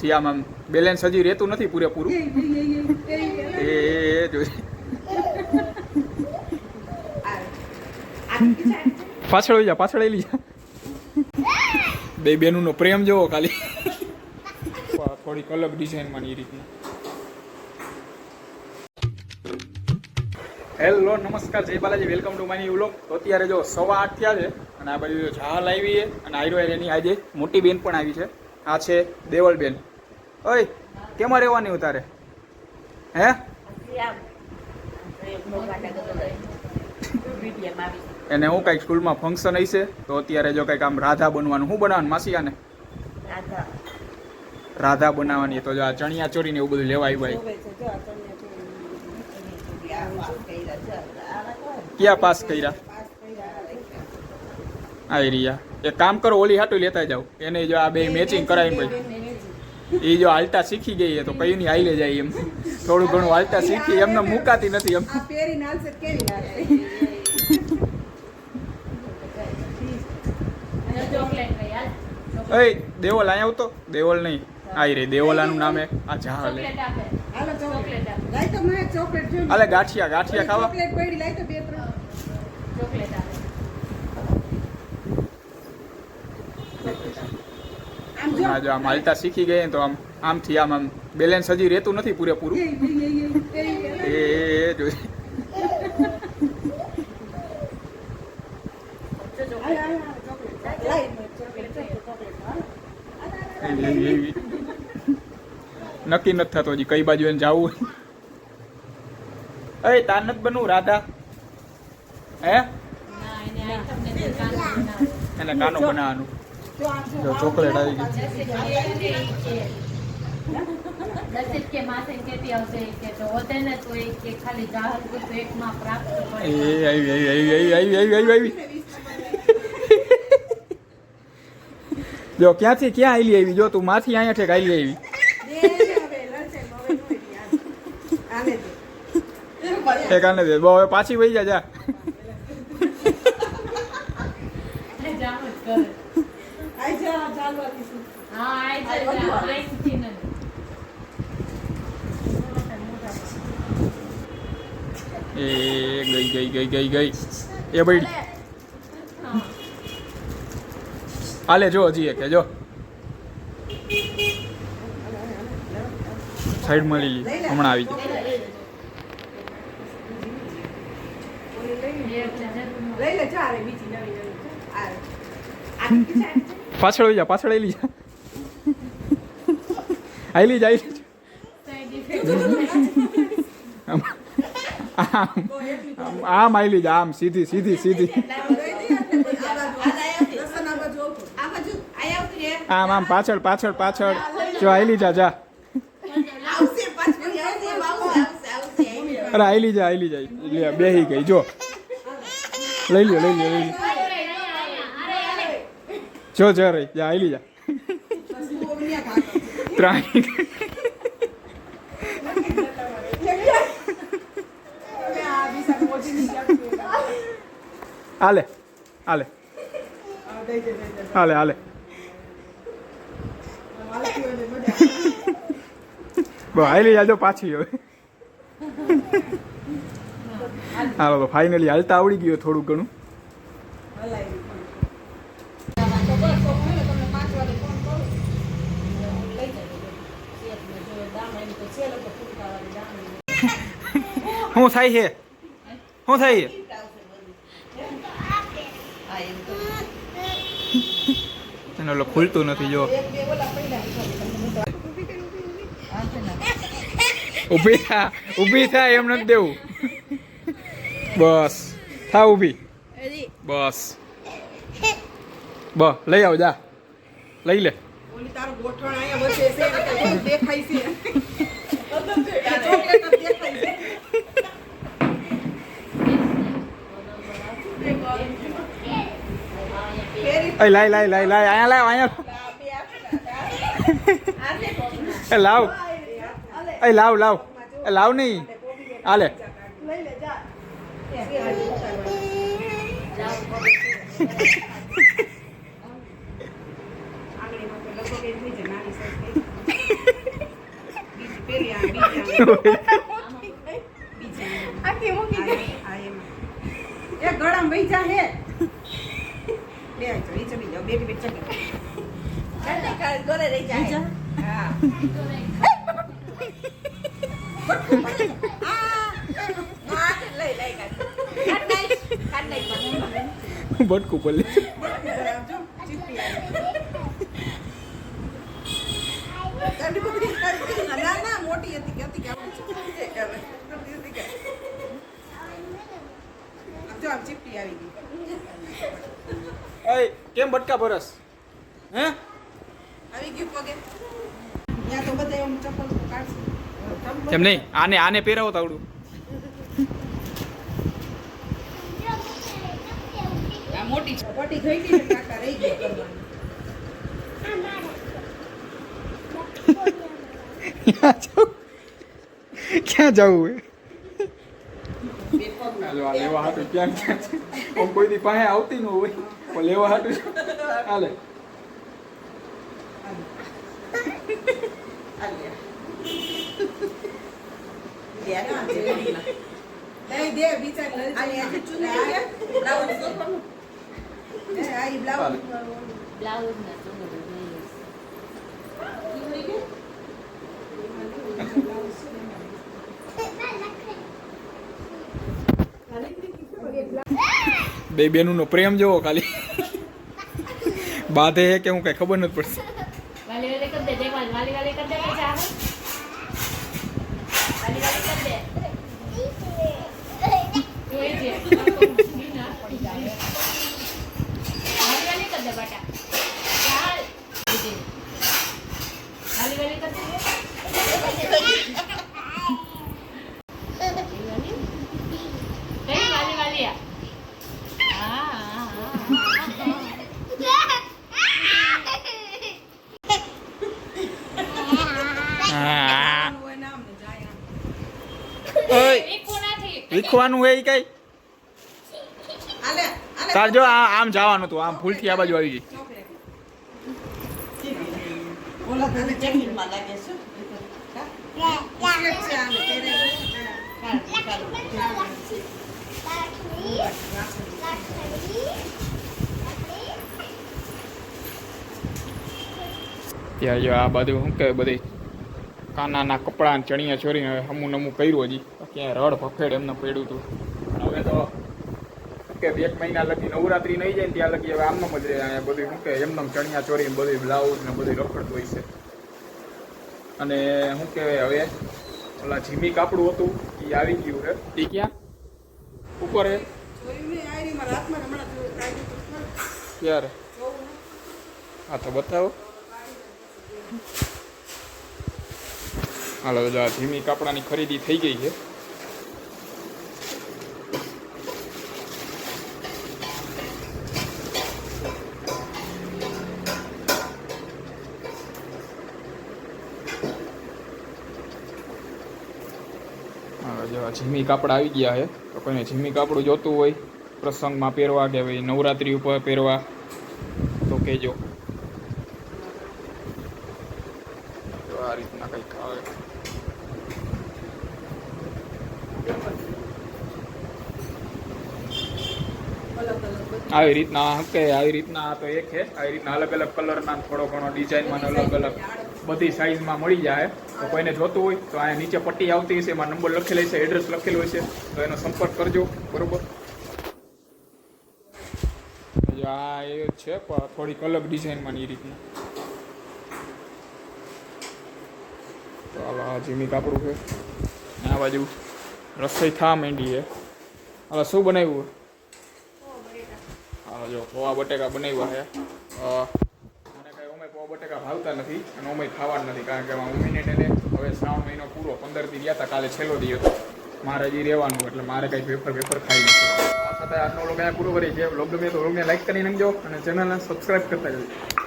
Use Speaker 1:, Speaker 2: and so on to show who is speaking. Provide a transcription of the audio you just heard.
Speaker 1: આમથી આમ આમ બેલેન્સ હજી રહેતું નથી પૂરેપૂરું. એ જોઈ. પાછળ આવી જા પાછળ આવી જા. બે બેનુંનો પ્રેમ જોવો ખાલી. થોડીક અલગ ડિઝાઇનમાં એ રીતની. હેલો નમસ્કાર જય Balaji welcome to my vlog તો અત્યારે જો સવા આઠ થયા છે અને આ બાજુ જો ઝાલ આવી છે અને આયરો એની આજે મોટી બેન પણ આવી છે. આ છે દેવલ બેન ઓય, કેમાં રહેવાની ઉતારે હે? એને હું કાંઈક સ્કૂલમાં ફંક્શન હશે, તો અત્યારે જો કંઈક આમ રાધા બનવાનું. શું બનાવવાનું માસિયાને? રાધા બનાવવાની, તો જો આ ચણિયા ચોરી ને એવું બધું લેવા ભાઈ ક્યાં પાસ કર્યા? આવી રહ્યા એક કામ કરો, ઓલી હાટું લેતા જાઓ. એને જો આ બે મેચિંગ કરાવી પછી. એ જો હાલતા શીખી ગઈ છે તો કયું નહીં હાલે જાય એમ થોડું ઘણું હાલતા શીખી એમને મુકાતી નથી એમ
Speaker 2: આ?
Speaker 1: એ દેવલ અહીંયા આવતો દેવલ નહીં આવી રે દેવલાનું નામે આ ઝાલ હે.
Speaker 2: હાલો ચોકલેટ. લાય તો મને ચોકલેટ જોઈ લો.
Speaker 1: હાલે ગાંઠિયા ગાંઠિયા ખાવા
Speaker 2: ચોકલેટ પડી, લાય તો બે ત્રણ. આમ જો.
Speaker 1: આ જો આમ હાલતા શીખી ગઈ તો આમ આમથી આમ આમ બેલેન્સ હજી રહેતું નથી પૂરેપૂરું.
Speaker 2: એ,
Speaker 1: એવી. નક્કી નથી થતો હજી કઈ બાજુ એને જવું એ તાર નથી બનવું રાધા? હે? એને કાનો બનાવવાનું.
Speaker 2: જો
Speaker 1: ચોકલેટ આવી ગઈ
Speaker 3: દસેક કે માસે કેતી આવશે કે તો હોતે ને તો એક કે ખાલી જાહર કોઈ પેટમાં પ્રાપ્ત
Speaker 1: એ
Speaker 3: પડે
Speaker 1: આવી આવી આવી આવી આવી આવી આવી. જો ક્યાંથી ક્યાં આયલી આવી? જો તું માથી અહીંયા ઠેક આયલી આવી. ઠેકાને દે. બહુ હવે પાછી વહી જા જા
Speaker 3: એટલે જામ જ કરે
Speaker 2: આય જા, ચાલવાથી શું?
Speaker 3: હા આઈ
Speaker 2: આ
Speaker 3: જાય
Speaker 2: બધું આવે.
Speaker 3: આઈથી ને
Speaker 1: એ ગઈ ગઈ ગઈ ગઈ ગઈ. એ ભાઈ
Speaker 3: હા.
Speaker 1: હાલે જો હજી એક જો. સાઈડ મળી લી. હમણાં આવી જાય
Speaker 2: લઈ લે. હવે બીજી નવી નવી. આ.
Speaker 1: પાછળ આવી જા, પાછળ આવેલી જા. આવી જા
Speaker 3: ઇફેક્ટ
Speaker 1: આમ આવી જા, આમ, સીધી સીધી સીધી.
Speaker 2: લે.
Speaker 1: આમ આમ, પાછળ પાછળ પાછળ. જો, આવી જા જા. અરે, આવી જા આવી જા. બેહી ગઈ, જો. લઈ લ્યો લઈ લ્યો લઈ લ્યો જો જો રે જા આવેલી જા
Speaker 2: બસ તું અહીંયા ભાગો.
Speaker 1: ત્રણ
Speaker 2: હવે આ બિચારી મોજીની જાગતી હોય.
Speaker 1: હાલે હાલે
Speaker 2: આ દઈ દે, જા દે.
Speaker 1: હાલે હાલે
Speaker 2: આલે આલે આલે મજા.
Speaker 1: બસ આવેલી જાજો પાછી હવે હાલો તો ફાઇનલી હાલતા આવડી ગયું થોડું ઘણું
Speaker 2: હલાવી પણ. તો બસ, તો હું ને તમને પાંચ વાગે ફોન કરું. લઈ જજો.
Speaker 1: શું થાય છે? શું થાય છે? એનો ઓલો ખુલતું નથી જો.
Speaker 2: એક બે ઓલા
Speaker 1: ઊભી થા ઊભી થાય એમ નથી દેવું. બસ થા ઊભી. બસ. બ લઈ આવ જા. લઈ લે.
Speaker 2: ઓલી તારું ગોઠણ અહીંયા વચ્ચે છે દેખાય છે.
Speaker 1: એ લાય લાય લાય લાય, અહીંયા લાવ, અહીંયા એ લાવ. એ લાવ લાવ. એ લાવ નહીં. હાલે.
Speaker 2: લઈ લે, જા આંગળીમાં તો લગભગ એ થઈ જાય નાની size થઈ જાય. આખી મૂકી દે
Speaker 4: આ એમાં. એ ગળામાં વહી જા હે હાથ જાઓ બે
Speaker 2: કાઢી કાઢી ગોરે રહી જાય.
Speaker 4: હા.
Speaker 1: બટકું પલ્લે
Speaker 4: મોટી હતી કે હતી જો આમ ચીપટી આવી ગઈ.
Speaker 1: અય કેમ બટકા ભરસ? હે?
Speaker 4: આવી ગયું પગે. ત્યાં તો બધા એમ ચપ્પલ કાઢશે.
Speaker 1: કેમ નહીં? આને આને પહેરાવો તાવડું.
Speaker 4: મોટી છે. થઈ ગઈ કાકા રહી
Speaker 1: ક્યાં જવું ક્યાં ક્યાં કોઈ દી પાસે આવતી ન હોય. પણ લેવા હાટું છે. હાલે.
Speaker 2: બ્લાઉઝ સોફાનું
Speaker 4: એ, આ ઈ બ્લાઉઝ
Speaker 3: બ્લાઉઝ ને ચૂંદડી જોઈએ.
Speaker 1: બે બેનું નો પ્રેમ જોવો ખાલી. બાધે હે કે હું કઈ ખબર નથી પડતી.
Speaker 3: વાલી વાલી કરી દે દેખ વાલી વાલી વાલી કરી દે પછી આવે વાલી વાલી કરી દે જોઈ છે વાલી વાલી કરી દે બેટા ચાલ દીદી. વાલી વાલી કરી દે કઈ વાલી વાલી આ? હા, હા, હા.
Speaker 1: હા
Speaker 4: હોય ને આમ ને જાય આમ.
Speaker 1: ઓય
Speaker 3: વીખું નથી.
Speaker 1: વીખવાનું હોય ઈ કઈ. તાર જો આ આમ જવાનું હતું આમ ભૂલથી આ બાજુ આવી ગઈ. ત્યાં જો આ બધું શું કે બધી? કાનાના કપડાં ચણિયા ચોરી હવે હમું નમું કર્યું હજી. ક્યાંય રડ ભફેડ એમને પડ્યું હતું હવે તો કે એક મહિના લગી નવરાત્રી નહીં જાય ને ત્યાં લગી હવે આમનો જ રહે. બધું શું કે એમને ચણિયા ચોરી ને બધું બ્લાઉઝ ને બધી રખડતું હોય છે. અને શું કહેવાય હવે ઓલા જીમી કાપડું હતું એ આવી ગયું છે એ ક્યાં? ઉપર હે. ક્યારે? હા તો બતાવો. હાલો, જો આ ધીમી કપડાની ખરીદી થઈ ગઈ છે. હાલો, જો આ ઝીમી કાપડ આવી ગયા છે. તો કોઈને ઝીમી કાપડું જોતું હોય, પ્રસંગમાં પહેરવા કે ભાઈ નવરાત્રી ઉપર પહેરવા, તો કહેજો. તો આ રીતના કંઈક આવે
Speaker 4: અલગ અલગ બધી.
Speaker 1: આવી રીતના શું કે આવી રીતના આ તો એક છે. આવી રીતના અલગ અલગ કલરના થોડો ઘણો ડિઝાઇનમાં અલગ અલગ બધી સાઇઝમાં મળી જાય. તો કોઈને જોતું હોય તો અહીંયા નીચે પટ્ટી આવતી હશે, એમાં નંબર લખેલો છે એડ્રેસ લખેલો છે તો એનો સંપર્ક કરજો. બરોબર? આ એ છે પણ થોડીક અલગ ડિઝાઇનમાં એ રીતના. તો આ જીમી કાપડું છે આ બાજુ રસોઈ થા માંડી છે. હાલો શું બનાવ્યું? જો પોવા બટેકા બનાવ્યા છે. મને કાંઈ ઓમે પોવા બટેકા ભાવતા નથી અને ઓમે ખાવા નથી, કારણ કે ઉમીને એને હવે શ્રાવણ મહિનો પૂરો, પંદર દી ગયા હતા, કાલે છેલ્લો દી હતો મારે હજી રહેવાનું એટલે મારે કાંઈ પેપર પેપર ખાઈ નથી. આ સાથે આજનો લોકો અહીંયા પૂરો કરી છે બ્લોગ તો બ્લોગને લાઈક કરી નાખજો અને ચેનલને સબસ્ક્રાઈબ કરતા જજો.